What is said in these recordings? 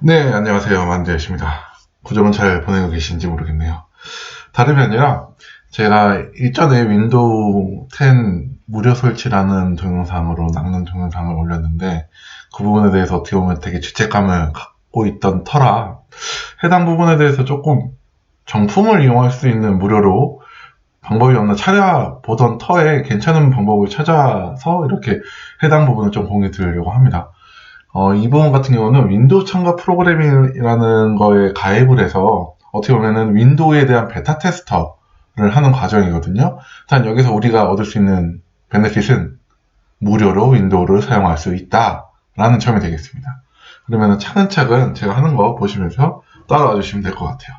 네, 안녕하세요. 만두였습니다. 구정은 잘 보내고 계신지 모르겠네요. 다름이 아니라 제가 일전에 윈도우 10 무료 설치라는 동영상으로 낚는 동영상을 올렸는데 그 부분에 대해서 어떻게 보면 되게 죄책감을 갖고 있던 터라 해당 부분에 대해서 조금 정품을 이용할 수 있는 무료로 방법이 없나 찾아보던 터에 괜찮은 방법을 찾아서 이렇게 해당 부분을 좀 공유 드리려고 합니다. 어, 이 부분 같은 경우는 윈도우 첨가 프로그램이라는 거에 가입을 해서 어떻게 보면은 윈도우에 대한 베타 테스터를 하는 과정이거든요. 단 여기서 우리가 얻을 수 있는 베네핏은 무료로 윈도우를 사용할 수 있다라는 점이 되겠습니다. 그러면은 차근차근 제가 하는 거 보시면서 따라와 주시면 될 것 같아요.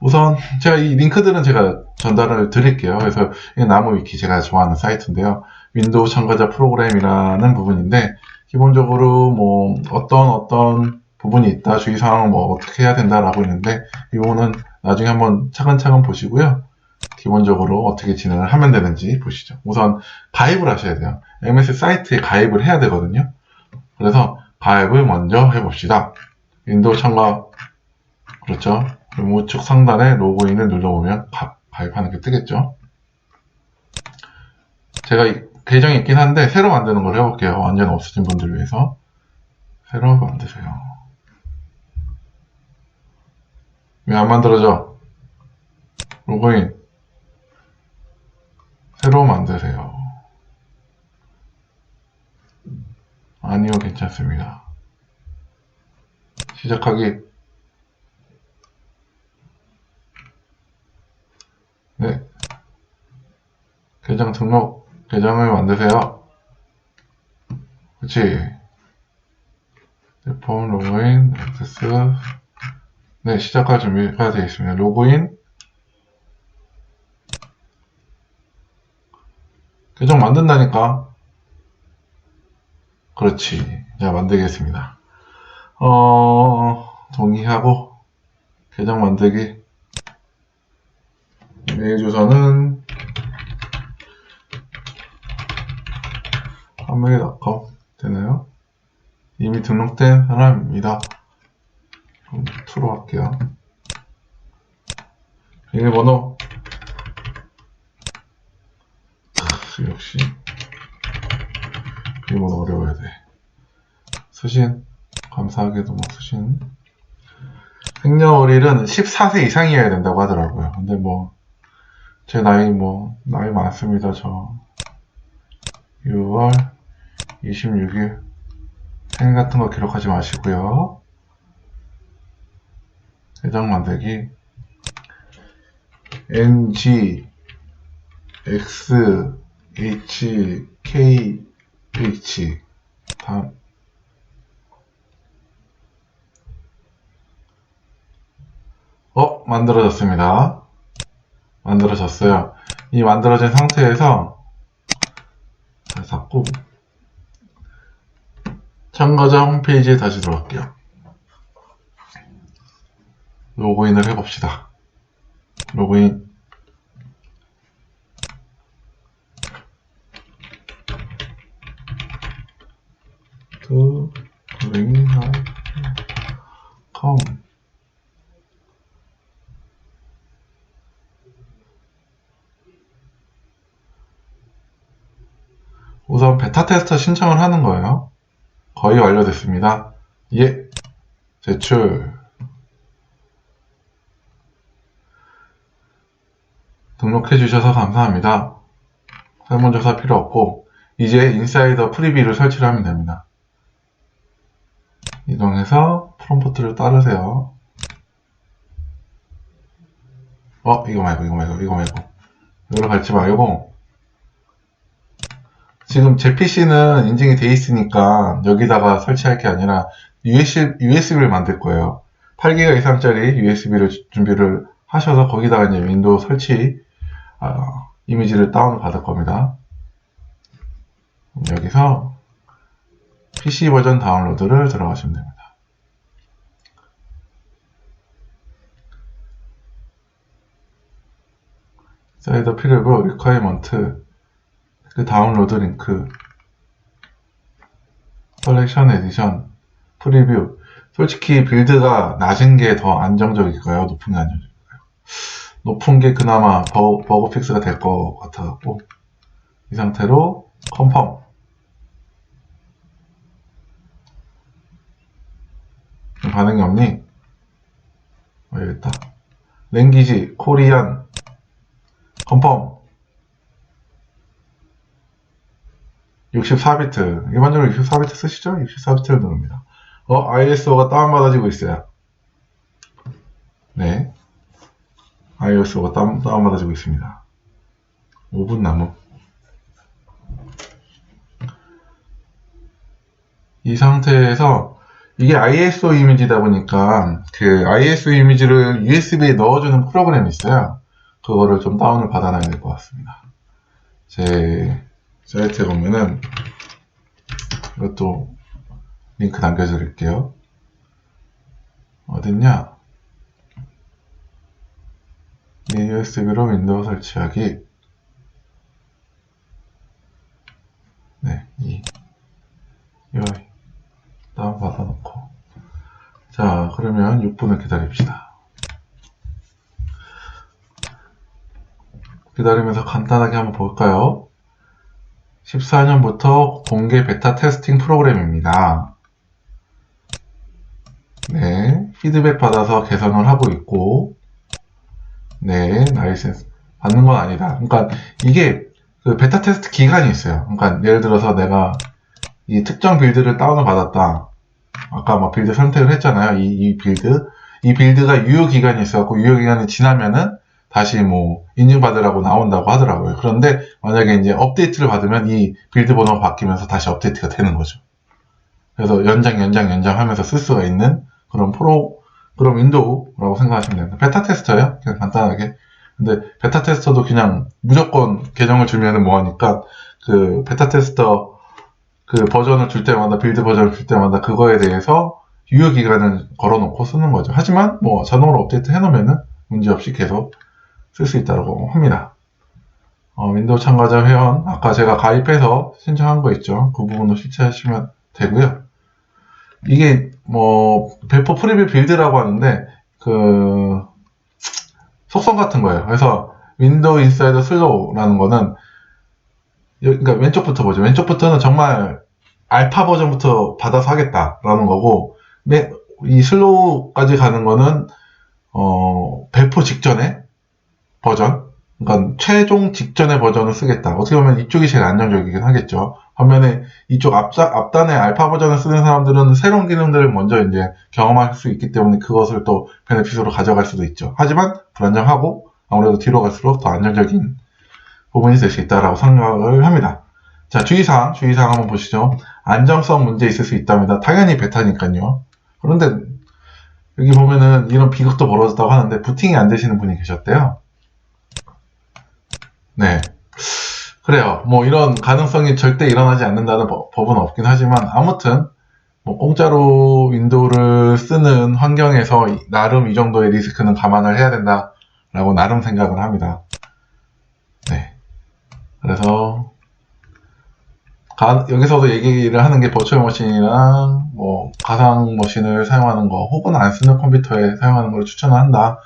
우선 제가 이 링크들은 제가 전달을 드릴게요. 그래서 이 나무 위키 제가 좋아하는 사이트인데요. 윈도우 첨가자 프로그램이라는 부분인데 기본적으로 뭐 어떤 어떤 부분이 있다 주의사항은 뭐 어떻게 해야 된다라고 있는데 이 부분은 나중에 한번 차근차근 보시고요. 기본적으로 어떻게 진행을 하면 되는지 보시죠. 우선 가입을 하셔야 돼요. MS 사이트에 가입을 해야 되거든요. 그래서 가입을 먼저 해봅시다. 윈도우 첨가 그렇죠. 우측 상단에 로그인을 눌러보면 가, 가입하는 게 뜨겠죠. 제가 이- 계정이 있긴 한데 새로 만드는 걸 해볼게요. 완전 없어진 분들 위해서 새로 만드세요. 왜 안 만들어져? 로그인 새로 만드세요. 아니요, 괜찮습니다. 시작하기 네. 계정 등록, 계정을 만드세요. 그치? 폰 로그인, 액세스. 네, 시작할 준비가 되어 있습니다. 로그인. 계정 만든다니까. 그렇지. 자, 만들겠습니다. 어, 동의하고, 계정 만들기. 메일 주소는 한메일닷컴 되나요? 이미 등록된 사람입니다. 그럼 투로 할게요. 비밀 번호 크, 역시 비밀 번호 어려워야 돼. 수신 감사하게도 뭐 수신 생년월일은 14세 이상이어야 된다고 하더라고요. 근데 뭐 제 나이 뭐 나이 많습니다 저 6월 26일 생일 같은 거 기록하지 마시고요. 계정 만들기 NG X H K H 다음. 어 만들어졌습니다. 만들어졌어요. 이 만들어진 상태에서 자, 자꾸 참가자 홈페이지에 다시 들어갈게요. 로그인을 해봅시다. 로그인 to green.com 우선 베타 테스터 신청을 하는 거예요. 거의 완료됐습니다. 예, 제출. 등록해 주셔서 감사합니다. 설문조사 필요 없고 이제 인사이더 프리뷰를 설치를 하면 됩니다. 이동해서 프롬프트를 따르세요. 어, 이거 말고, 이거 말고, 이거 말고. 이걸로 밟지 말고, 지금 제 PC는 인증이 돼 있으니까 여기다가 설치할 게 아니라 USB, USB를 만들 거예요. 8기가 이상짜리 USB를 준비를 하셔서 거기다가 이제 윈도우 설치 아, 이미지를 다운 받을 겁니다. 여기서 PC 버전 다운로드를 들어가시면 됩니다. 사이더 필요고 리퀘어먼트 그 다운로드 링크 컬렉션 에디션 프리뷰 솔직히 빌드가 낮은 게 더 안정적일까요? 높은 게 안정적일까요? 높은 게 그나마 버, 버그 픽스가 될 것 같아갖고 이 상태로 컨펌 반응이 없니? 어, 여기 있다. 랭귀지, 코리안, 컨펌. 64비트. 일반적으로 64비트 쓰시죠? 64비트를 누릅니다. 어, ISO가 다운받아지고 있어요. 네. ISO가 다운, 다운받아지고 있습니다. 5분 남음. 이 상태에서 이게 ISO 이미지다 보니까 그 ISO 이미지를 USB에 넣어주는 프로그램이 있어요. 그거를 좀 다운을 받아놔야 될 것 같습니다. 제 사이트에 보면은 이것도 링크 남겨드릴게요. 어딨냐? 이 USB로 윈도우 설치하기. 네, 이, 여기. 다운 받아놓고 자 그러면 6분을 기다립시다 기다리면서 간단하게 한번 볼까요 14년부터 공개 베타 테스팅 프로그램입니다 네 피드백 받아서 개선을 하고 있고 네 라이센스 받는 건 아니다 그러니까 이게 그 베타 테스트 기간이 있어요 그러니까 예를 들어서 내가 이 특정 빌드를 다운을 받았다. 아까 뭐 빌드 선택을 했잖아요. 이, 이 빌드. 이 빌드가 유효 기간이 있어갖고 유효 기간이 지나면은 다시 뭐 인증받으라고 나온다고 하더라고요. 그런데 만약에 이제 업데이트를 받으면 이 빌드 번호가 바뀌면서 다시 업데이트가 되는 거죠. 그래서 연장, 연장, 연장 하면서 쓸 수가 있는 그런 프로, 그런 윈도우라고 생각하시면 됩니다. 베타 테스터예요. 그냥 간단하게. 근데 베타 테스터도 그냥 무조건 계정을 주면은 뭐하니까 그 베타 테스터 그 버전을 줄 때마다 빌드 버전을 줄 때마다 그거에 대해서 유효 기간을 걸어놓고 쓰는 거죠. 하지만 뭐 자동으로 업데이트 해놓으면은 문제없이 계속 쓸 수 있다고 합니다. 어, 윈도우 참가자 회원 아까 제가 가입해서 신청한 거 있죠. 그 부분도 실체하시면 되고요. 이게 뭐 배포 프리뷰 빌드라고 하는데 그 속성 같은 거예요. 그래서 윈도우 인사이더 슬로우라는 거는 그러니까 왼쪽부터 보죠. 왼쪽부터는 정말 알파 버전부터 받아서 하겠다라는 거고, 이 슬로우까지 가는 거는 어, 배포 직전에 버전, 그러니까 최종 직전의 버전을 쓰겠다. 어떻게 보면 이쪽이 제일 안정적이긴 하겠죠. 반면에 이쪽 앞자, 앞단에 알파 버전을 쓰는 사람들은 새로운 기능들을 먼저 이제 경험할 수 있기 때문에 그것을 또 베네핏으로 가져갈 수도 있죠. 하지만 불안정하고 아무래도 뒤로 갈수록 더 안정적인 부분이 될 수 있다라고 생각을 합니다. 자, 주의사항, 주의사항 한번 보시죠. 안정성 문제 있을 수 있답니다. 당연히 베타니까요. 그런데 여기 보면은 이런 비극도 벌어졌다고 하는데 부팅이 안 되시는 분이 계셨대요. 네. 그래요. 뭐 이런 가능성이 절대 일어나지 않는다는 법은 없긴 하지만 아무튼 뭐 공짜로 윈도우를 쓰는 환경에서 나름 이 정도의 리스크는 감안을 해야 된다라고 나름 생각을 합니다. 네. 그래서 가, 여기서도 얘기를 하는 게 버추얼 머신이랑 뭐 가상 머신을 사용하는 거 혹은 안 쓰는 컴퓨터에 사용하는 걸 추천한다.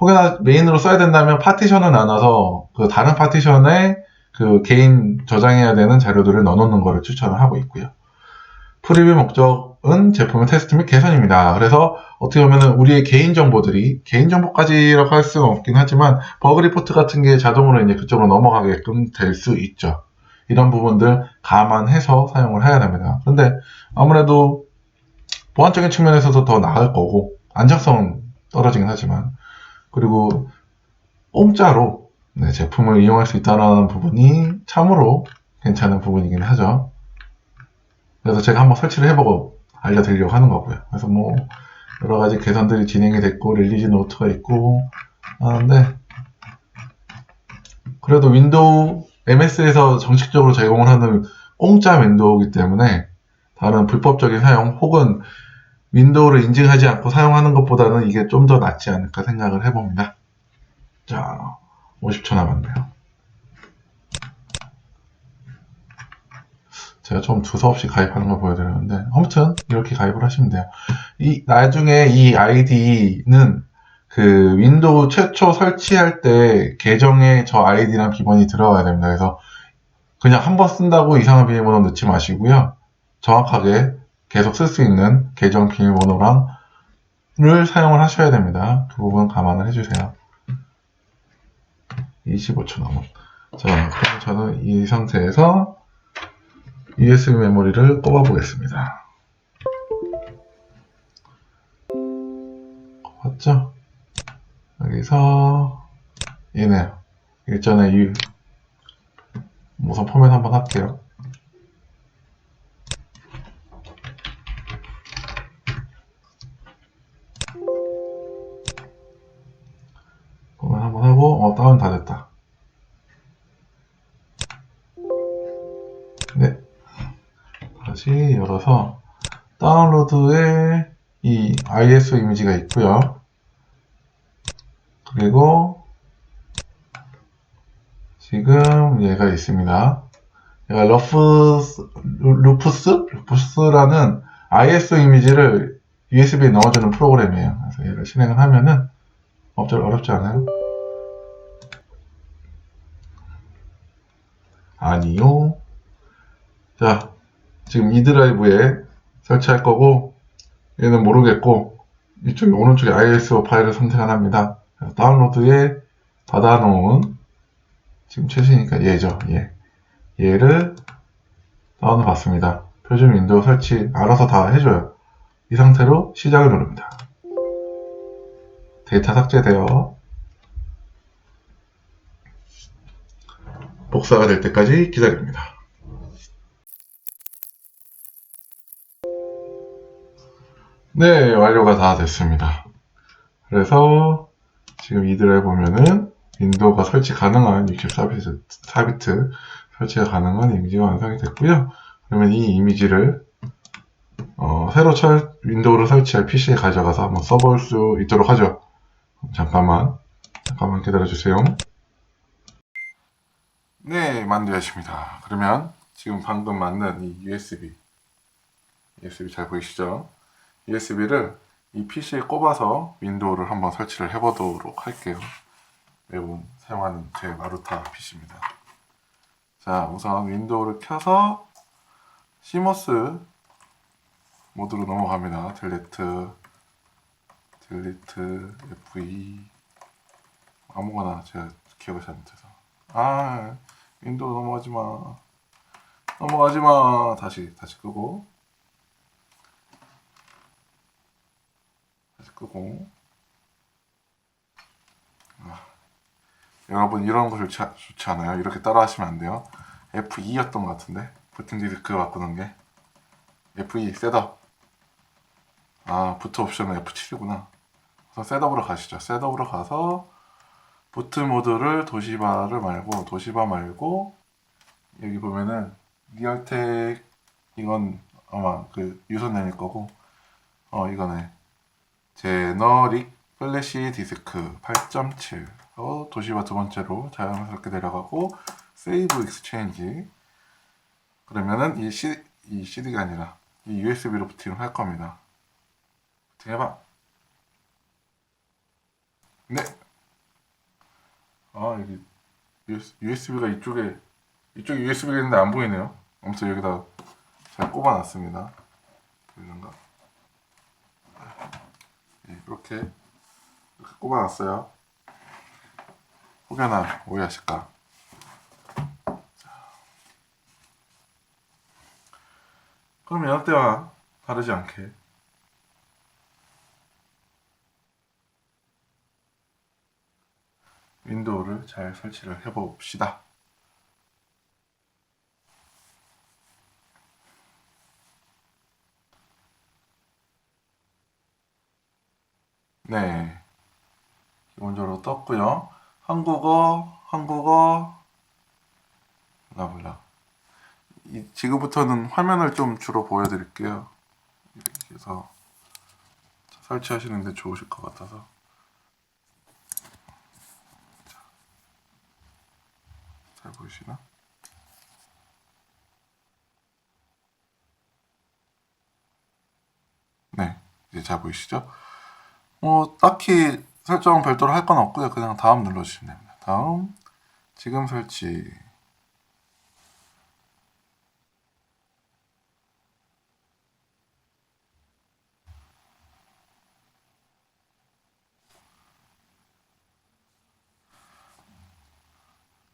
혹여나 메인으로 써야 된다면 파티션을 나눠서 그 다른 파티션에 그 개인 저장해야 되는 자료들을 넣어놓는 것을 추천을 하고 있고요. 프리뷰 목적은 제품의 테스트 및 개선입니다. 그래서 어떻게 보면 우리의 개인 정보들이 개인 정보까지라고 할 수는 없긴 하지만 버그 리포트 같은 게 자동으로 이제 그쪽으로 넘어가게끔 될 수 있죠. 이런 부분들 감안해서 사용을 해야 됩니다. 그런데 아무래도 보안적인 측면에서도 더 나을 거고 안정성은 떨어지긴 하지만 그리고 공짜로 네, 제품을 이용할 수 있다는 부분이 참으로 괜찮은 부분이긴 하죠. 그래서 제가 한번 설치를 해보고 알려드리려고 하는 거고요. 그래서 뭐 여러 가지 개선들이 진행이 됐고 릴리즈 노트가 있고 하는데 그래도 윈도우 MS에서 정식적으로 제공을 하는 공짜 윈도우이기 때문에 다른 불법적인 사용 혹은 윈도우를 인증하지 않고 사용하는 것보다는 이게 좀 더 낫지 않을까 생각을 해봅니다. 자, 50초 남았네요. 제가 좀 두서없이 가입하는 걸 보여드렸는데 아무튼 이렇게 가입을 하시면 돼요. 이 나중에 이 아이디는 그 윈도우 최초 설치할 때 계정에 저 아이디랑 비번이 들어가야 됩니다. 그래서 그냥 한 번 쓴다고 이상한 비밀번호 넣지 마시고요. 정확하게 계속 쓸 수 있는 계정 비밀번호랑 를 사용을 하셔야 됩니다. 그 부분 감안을 해주세요. 25초 남은. 자, 그럼 저는 이 상태에서 USB 메모리를 꼽아 보겠습니다. 꼽았죠? 여기서 얘네요. 일전에 이 우선 포맷 한번 할게요. 열어서 다운로드에 이 ISO 이미지가 있고요. 그리고 지금 얘가 있습니다. 얘가 러프스, 루- 루프스? 루프스라는 ISO 이미지를 USB에 넣어주는 프로그램이에요. 그래서 얘를 실행을 하면은 업적 어렵지 않아요? 아니요. 자, 지금 이 드라이브에 설치할 거고, 얘는 모르겠고, 이쪽 오른쪽에 ISO 파일을 선택을 합니다. 다운로드에 받아놓은, 지금 최신이니까 얘죠, 얘. 얘를 다운을 받습니다. 표준 윈도우 설치 알아서 다 해줘요. 이 상태로 시작을 누릅니다. 데이터 삭제되어 복사가 될 때까지 기다립니다. 네, 완료가 다 됐습니다. 그래서 지금 이 드라이브 보면은 윈도우가 설치 가능한 64비트, 4비트 설치가 가능한 이미지가 완성이 됐고요. 그러면 이 이미지를 어, 새로 철, 윈도우를 설치할 PC에 가져가서 한번 써볼 수 있도록 하죠. 잠깐만, 잠깐만 기다려주세요. 네, 만들었습니다. 그러면 지금 방금 만든 이 USB, USB 잘 보이시죠? USB를 이 PC에 꼽아서 윈도우를 한번 설치를 해보도록 할게요. 매번 사용하는 제 마루타 PC입니다. 자, 우선 윈도우를 켜서 시모스 모드로 넘어갑니다. 딜리트, 딜리트, FE 아무거나 제가 기억을 잘 못해서 아 윈도우 넘어가지 마 넘어가지 마 다시 다시 끄고 다시 끄고 아, 여러분 이런 거 좋지, 좋지 않아요? 이렇게 따라 하시면 안 돼요? F2였던 것 같은데? 부팅 디스크 바꾸는 게? F2 셋업. 아 부트 옵션은 F7이구나. 그래서 셋업으로 가시죠. 셋업으로 가서 부트 모드를 도시바를 말고 도시바 말고 여기 보면은 리얼텍 이건 아마 그 유선넷일 거고 어 이거네 제너릭 플래시 디스크 8.7 어, 도시바 두 번째로 자연스럽게 내려가고 세이브 익스체인지 그러면은 이, C, 이 CD가 아니라 이 USB로 부팅을 할 겁니다 부팅해봐 네 아 여기 USB가 이쪽에 이쪽에 USB가 있는데 안 보이네요. 아무튼 여기다 잘 꼽아놨습니다. 보이는가? 네, 이렇게 꼽아놨어요. 혹여나 오해하실까? 자. 그럼 여느 때와 다르지 않게 윈도우를 잘 설치를 해봅시다. 네. 기본적으로 떴고요. 한국어, 한국어, 라블라. 이, 지금부터는 화면을 좀 주로 보여드릴게요. 이렇게 해서 설치하시는데 좋으실 것 같아서. 자, 잘 보이시나? 네, 이제 잘 보이시죠? 뭐 딱히 설정 별도로 할 건 없고요. 그냥 다음 눌러주시면 됩니다. 다음 지금 설치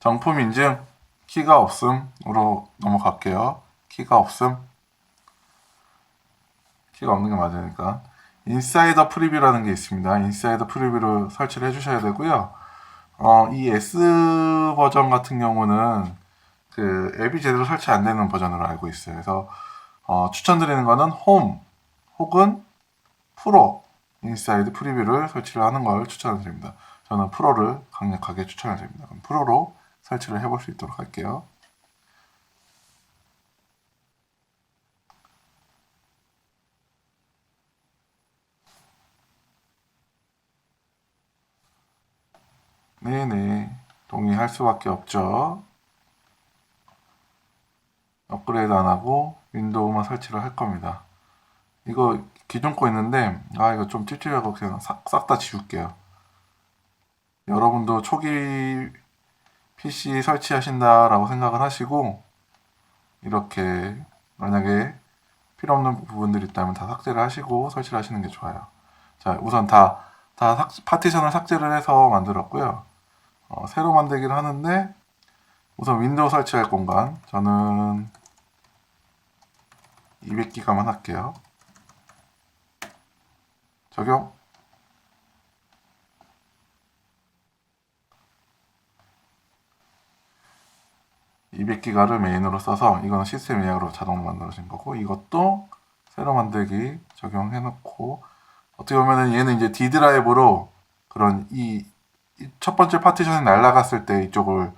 정품 인증 키가 없음으로 넘어갈게요. 키가 없음 키가 없는 게 맞으니까 인사이더 프리뷰라는 게 있습니다. 인사이더 프리뷰를 설치를 해주셔야 되고요. 어, 이 S 버전 같은 경우는 그 앱이 제대로 설치 안 되는 버전으로 알고 있어요. 그래서 어, 추천드리는 거는 홈 혹은 프로 인사이드 프리뷰를 설치를 하는 걸 추천드립니다. 저는 프로를 강력하게 추천을 드립니다. 그럼 프로로 설치를 해볼 수 있도록 할게요. 네네. 동의할 수밖에 없죠. 업그레이드 안 하고 윈도우만 설치를 할 겁니다. 이거 기존 거 있는데, 아, 이거 좀 찝찝하고 그냥 싹 다 지울게요. 여러분도 초기 PC 설치하신다라고 생각을 하시고, 이렇게 만약에 필요 없는 부분들이 있다면 다 삭제를 하시고 설치를 하시는 게 좋아요. 자, 우선 다, 다 삭, 파티션을 삭제를 해서 만들었고요. 어, 새로 만들기를 하는데 우선 윈도우 설치할 공간 저는 200기가만 할게요. 적용. (200기가를) 메인으로 써서 이거는 시스템 예약으로 자동으로 만들어진 거고 이것도 새로 만들기 적용해 놓고 어떻게 보면은 얘는 이제 D 드라이브로 그런 이 첫 번째 파티션이 날아갔을 때 이쪽을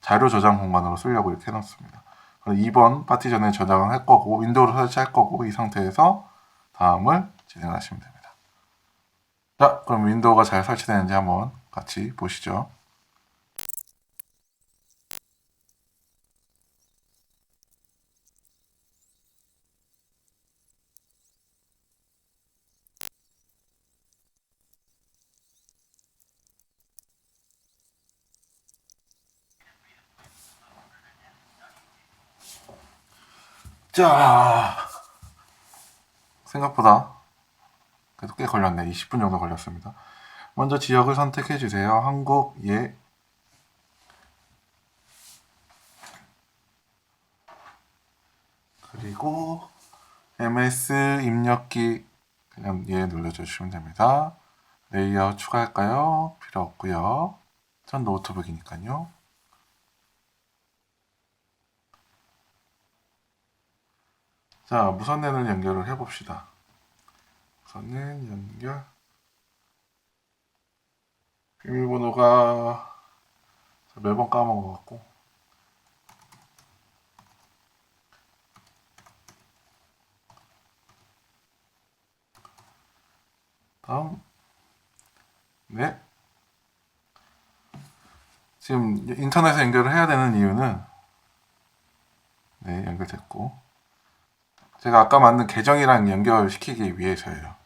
자료 저장 공간으로 쓰려고 이렇게 해놨습니다. 2번 파티션에 저장을 할 거고 윈도우를 설치할 거고 이 상태에서 다음을 진행하시면 됩니다. 자, 그럼 윈도우가 잘 설치되는지 한번 같이 보시죠. 자, 생각보다 그래도 꽤 걸렸네. 20분 정도 걸렸습니다. 먼저 지역을 선택해 주세요. 한국, 예. 그리고 MS 입력기 그냥 예 눌러주시면 됩니다. 레이아웃 추가할까요? 필요 없고요. 전 노트북이니까요. 자, 무선랜을 연결을 해봅시다. 무선랜 연결. 비밀번호가 매번 까먹어갖고. 다음. 네. 지금 인터넷에 연결을 해야 되는 이유는 네, 연결됐고. 제가 아까 만든 계정이랑 연결시키기 위해서예요.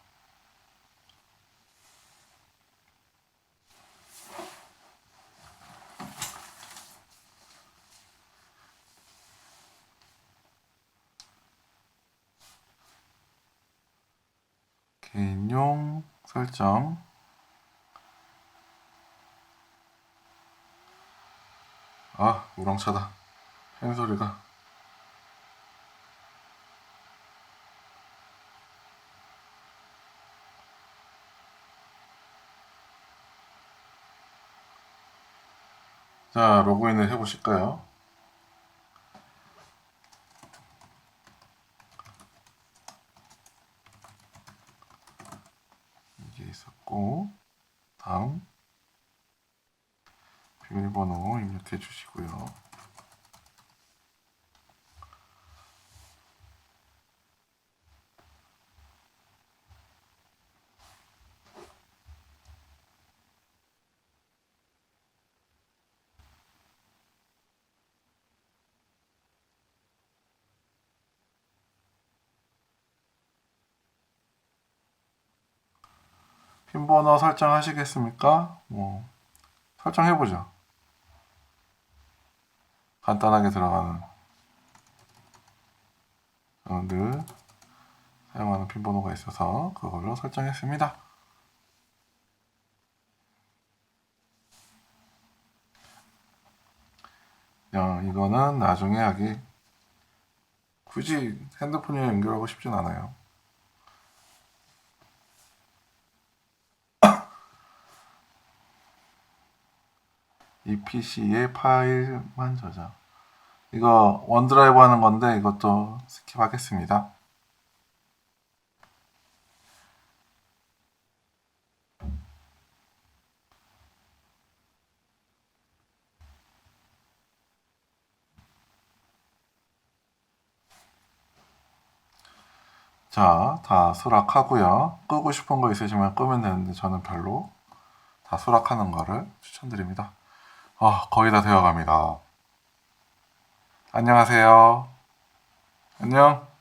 개인용 설정. 아 우렁차다. 팬 소리가 자, 로그인을 해보실까요? 이게 있었고, 다음, 비밀번호 입력해 주시고요. 핀번호 설정하시겠습니까? 뭐 설정해보죠. 간단하게 들어가는 저는 늘 사용하는 핀번호가 있어서 그걸로 설정했습니다. 야, 이거는 나중에 하기 굳이 핸드폰에 연결하고 싶진 않아요. 이 PC에 파일만 저장. 이거 원드라이브 하는 건데 이것도 스킵하겠습니다. 자, 다 수락하고요. 끄고 싶은 거 있으시면 끄면 되는데 저는 별로 다 수락하는 거를 추천드립니다. 아, 거의 다 되어갑니다. 안녕하세요. 안녕.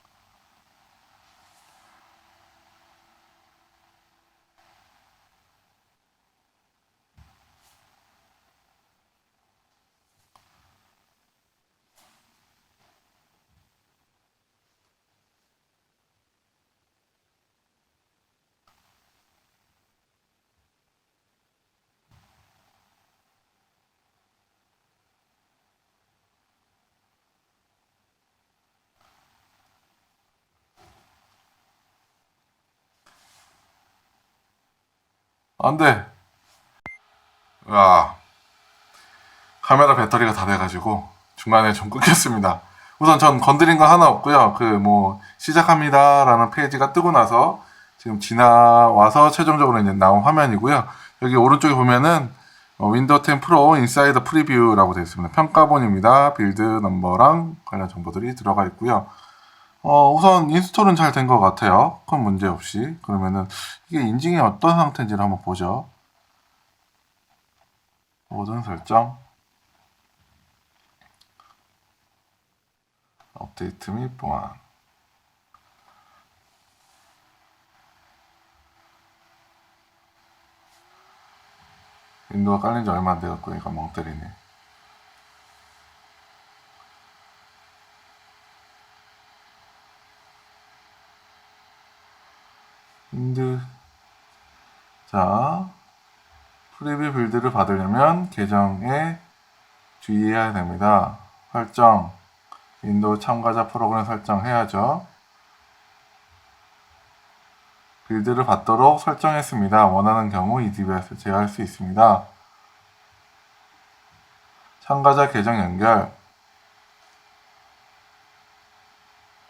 안 돼. 와. 카메라 배터리가 다 돼가지고 중간에 좀 끊겼습니다. 우선 전 건드린 거 하나 없고요. 그 뭐 시작합니다라는 페이지가 뜨고 나서 지금 지나와서 최종적으로 이제 나온 화면이고요. 여기 오른쪽에 보면은 어, 윈도우 10 프로 인사이드 프리뷰라고 되어 있습니다. 평가본입니다. 빌드 넘버랑 관련 정보들이 들어가 있고요. 어, 우선 인스톨은 잘 된 것 같아요. 큰 문제 없이. 그러면은 이게 인증이 어떤 상태인지를 한번 보죠. 모든 설정. 업데이트 및 보안. 윈도우가 깔린 지 얼마 안 돼갖고 얘가 멍 때리네. 힌드 자 프리뷰 빌드를 받으려면 계정에 주의해야 됩니다. 설정 윈도우 참가자 프로그램 설정해야죠. 빌드를 받도록 설정했습니다. 원하는 경우 이 디바이스 제어할 수 있습니다. 참가자 계정 연결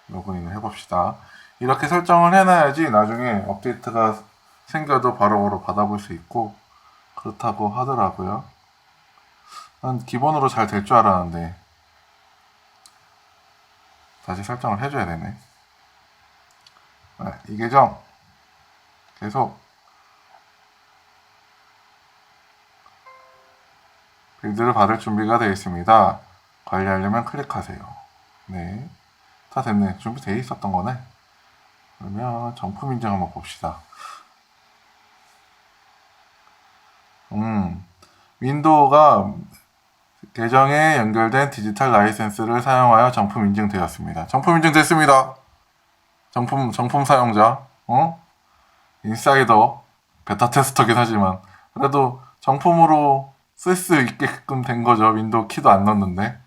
로그인을 해봅시다. 이렇게 설정을 해놔야지 나중에 업데이트가 생겨도 바로 바로 받아볼 수 있고 그렇다고 하더라고요. 난 기본으로 잘 될 줄 알았는데 다시 설정을 해줘야 되네. 네, 이 계정 계속 빌드를 받을 준비가 되어 있습니다. 관리하려면 클릭하세요. 네, 다 됐네. 준비되어 있었던 거네. 그러면 정품 인증 한번 봅시다. 음, 윈도우가 계정에 연결된 디지털 라이센스를 사용하여 정품 인증되었습니다. 정품 인증됐습니다. 정품 정품 사용자, 어? 인사이더 베타 테스터긴 하지만 그래도 정품으로 쓸 수 있게끔 된 거죠. 윈도우 키도 안 넣었는데.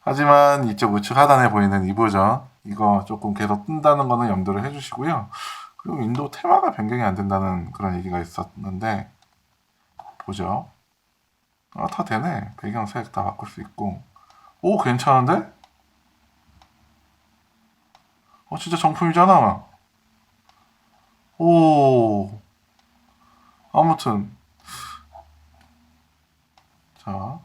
하지만 이쪽 우측 하단에 보이는 이 버전 이거 조금 계속 뜬다는 거는 염두를 해주시고요. 그리고 윈도우 테마가 변경이 안 된다는 그런 얘기가 있었는데 보죠. 아, 다 되네. 배경 색 다 바꿀 수 있고. 오, 괜찮은데? 어, 진짜 정품이잖아. 오. 아무튼. 자.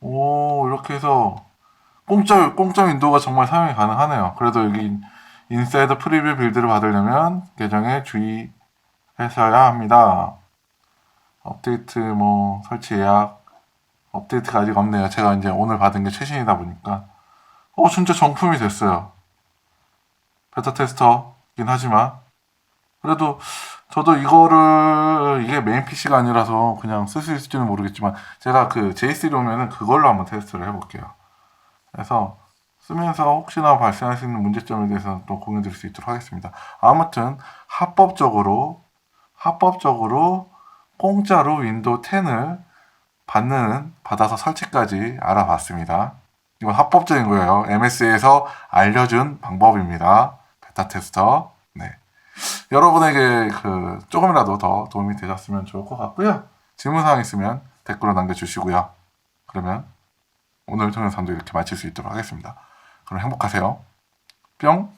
오, 이렇게 해서 공짜, 공짜 윈도우가 정말 사용이 가능하네요. 그래도 여기 인사이드 프리뷰 빌드를 받으려면 계정에 주의하셔야 합니다. 업데이트 뭐 설치 예약 업데이트가 아직 없네요. 제가 이제 오늘 받은 게 최신이다 보니까 어 진짜 정품이 됐어요. 베타 테스터 있긴 하지만 그래도 저도 이거를 이게 메인 PC가 아니라서 그냥 쓸 수 있을지는 모르겠지만 제가 그 J3 오면은 그걸로 한번 테스트를 해볼게요. 그래서 쓰면서 혹시나 발생할 수 있는 문제점에 대해서 또 공유 드릴 수 있도록 하겠습니다. 아무튼 합법적으로 합법적으로 공짜로 윈도우 10을 받는 받아서 설치까지 알아봤습니다. 이건 합법적인 거예요. MS에서 알려준 방법입니다. 베타 테스터. 네. 여러분에게 그 조금이라도 더 도움이 되셨으면 좋을 것 같고요. 질문사항 있으면 댓글로 남겨주시고요. 그러면 오늘 동영상도 이렇게 마칠 수 있도록 하겠습니다. 그럼 행복하세요. 뿅!